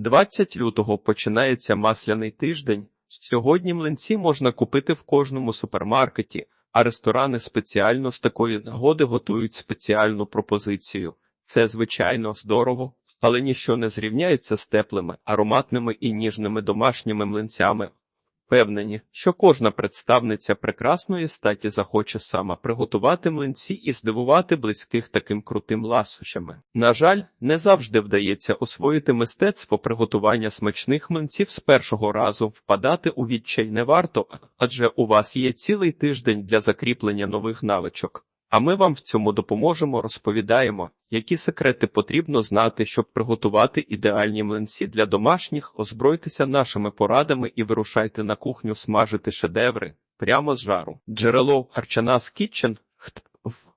20 лютого починається масляний тиждень. Сьогодні млинці можна купити в кожному супермаркеті, а ресторани спеціально з такої нагоди готують спеціальну пропозицію. Це звичайно здорово, але ніщо не зрівняється з теплими, ароматними і ніжними домашніми млинцями. Впевнені, що кожна представниця прекрасної статі захоче сама приготувати млинці і здивувати близьких таким крутим ласощами. На жаль, не завжди вдається освоїти мистецтво приготування смачних млинців з першого разу. Впадати у відчай не варто, адже у вас є цілий тиждень для закріплення нових навичок. А ми вам в цьому допоможемо, розповідаємо, які секрети потрібно знати, щоб приготувати ідеальні млинці для домашніх, озбройтеся нашими порадами і вирушайте на кухню смажити шедеври прямо з жару. Джерело Archanas Kitchen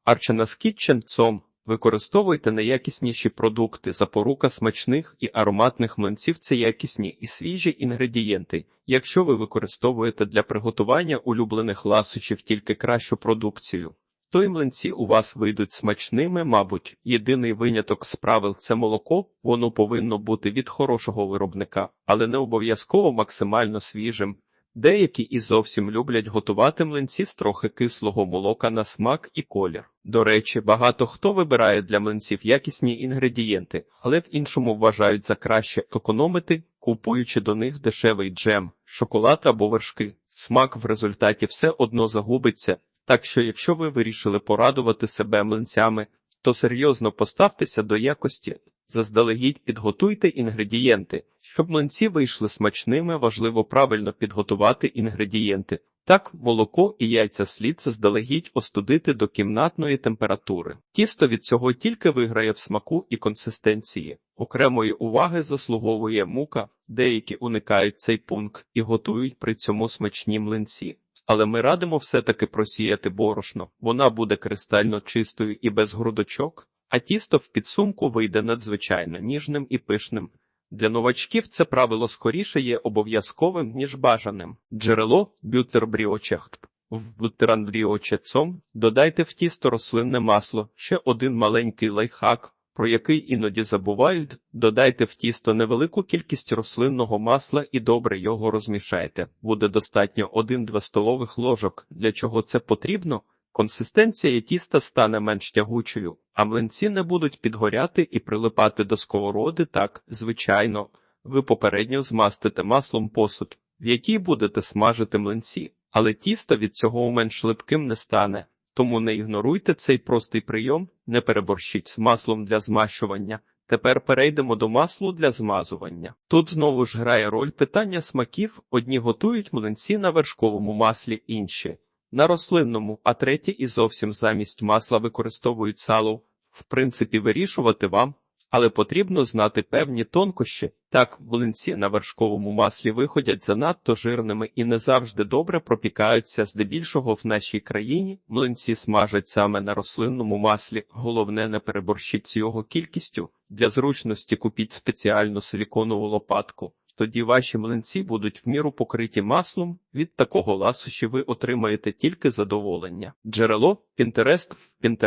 Archanas Kitchen цом використовуйте найякісніші продукти, запорука смачних і ароматних млинців це якісні і свіжі інгредієнти. Якщо ви використовуєте для приготування улюблених ласощів тільки кращу продукцію, то й млинці у вас вийдуть смачними, мабуть, єдиний виняток з правил це молоко, воно повинно бути від хорошого виробника, але не обов'язково максимально свіжим. Деякі і зовсім люблять готувати млинці з трохи кислого молока на смак і колір. До речі, багато хто вибирає для млинців якісні інгредієнти, але в іншому вважають за краще економити, купуючи до них дешевий джем, шоколад або вершки. Смак в результаті все одно загубиться. Так що, якщо ви вирішили порадувати себе млинцями, то серйозно поставтеся до якості. Заздалегідь підготуйте інгредієнти. Щоб млинці вийшли смачними, важливо правильно підготувати інгредієнти. Так, молоко і яйця слід заздалегідь остудити до кімнатної температури. Тісто від цього тільки виграє в смаку і консистенції. Окремої уваги заслуговує мука, деякі уникають цей пункт і готують при цьому смачні млинці. Але ми радимо все-таки просіяти борошно, вона буде кристально чистою і без грудочок, а тісто в підсумку вийде надзвичайно ніжним і пишним. Для новачків це правило скоріше є обов'язковим, ніж бажаним. Джерело бютербріочехт. В бутеранбріочецом додайте в тісто рослинне масло, ще один маленький лайфхак, про який іноді забувають, додайте в тісто невелику кількість рослинного масла і добре його розмішайте. Буде достатньо 1-2 столових ложок. Для чого це потрібно? Консистенція тіста стане менш тягучою, а млинці не будуть підгоряти і прилипати до сковороди так, звичайно, ви попередньо змастите маслом посуд, в якій будете смажити млинці, але тісто від цього менш липким не стане. Тому не ігноруйте цей простий прийом, не переборщіть з маслом для змащування. Тепер перейдемо до маслу для змазування. Тут знову ж грає роль питання смаків: одні готують млинці на вершковому маслі, інші на рослинному, а треті і зовсім замість масла використовують сало. В принципі, вирішувати вам, але потрібно знати певні тонкощі. Так, млинці на вершковому маслі виходять занадто жирними і не завжди добре пропікаються. Здебільшого в нашій країні млинці смажать саме на рослинному маслі. Головне, не переборщіть з його кількістю. Для зручності купіть спеціальну силіконову лопатку. Тоді ваші млинці будуть в міру покриті маслом. Від такого ласощі ви отримаєте тільки задоволення. Джерело Pinterest в тому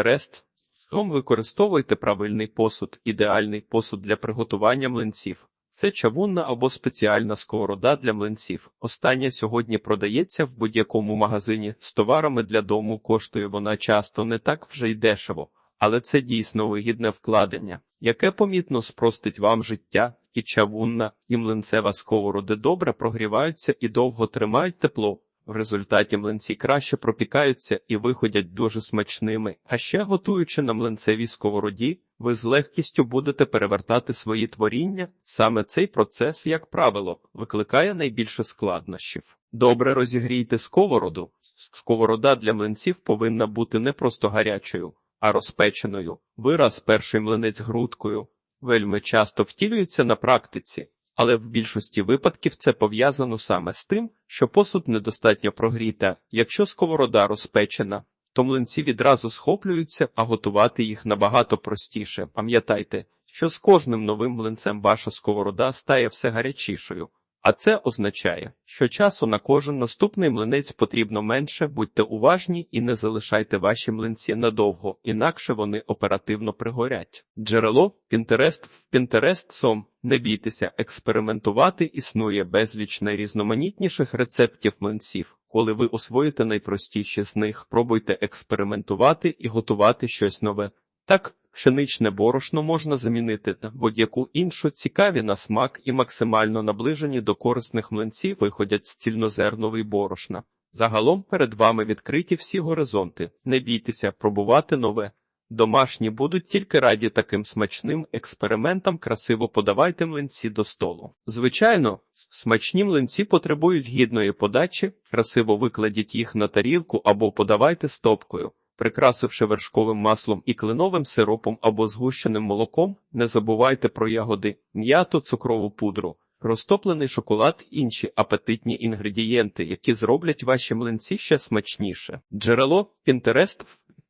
використовуйте правильний посуд, ідеальний посуд для приготування млинців. Це чавунна або спеціальна сковорода для млинців. Остання сьогодні продається в будь-якому магазині з товарами для дому. Коштує вона часто не так вже й дешево, але це дійсно вигідне вкладення, яке помітно спростить вам життя. І чавунна, і млинцева сковороди добре прогріваються і довго тримають тепло. В результаті млинці краще пропікаються і виходять дуже смачними. А ще готуючи на млинцевій сковороді, ви з легкістю будете перевертати свої творіння. Саме цей процес, як правило, викликає найбільше складнощів. Добре розігрійте сковороду. Сковорода для млинців повинна бути не просто гарячою, а розпеченою. Вираз перший млинець грудкою вельми часто втілюється на практиці але в більшості випадків це пов'язано саме з тим, що посуд недостатньо прогріта. Якщо сковорода розпечена, то млинці відразу схоплюються, а готувати їх набагато простіше. Пам'ятайте, що з кожним новим млинцем ваша сковорода стає все гарячішою, А це означає, що часу на кожен наступний млинець потрібно менше, будьте уважні і не залишайте ваші млинці надовго, інакше вони оперативно пригорять. Джерело Pinterest в Pinterest.com. Не бійтеся, експериментувати існує безліч найрізноманітніших рецептів млинців. Коли ви освоїте найпростіші з них, пробуйте експериментувати і готувати щось нове. Так, пшеничне борошно можна замінити на будь-яку іншу цікаві на смак і максимально наближені до корисних млинців виходять з цільнозерновий борошна. Загалом перед вами відкриті всі горизонти. Не бійтеся пробувати нове. Домашні будуть тільки раді таким смачним експериментам красиво подавайте млинці до столу. Звичайно, смачні млинці потребують гідної подачі, красиво викладіть їх на тарілку або подавайте стопкою. Прикрасивши вершковим маслом і кленовим сиропом або згущеним молоком, не забувайте про ягоди, м'яту, цукрову пудру, розтоплений шоколад інші апетитні інгредієнти, які зроблять ваші млинці ще смачніше. Джерело Pinterest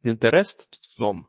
Pinterest.com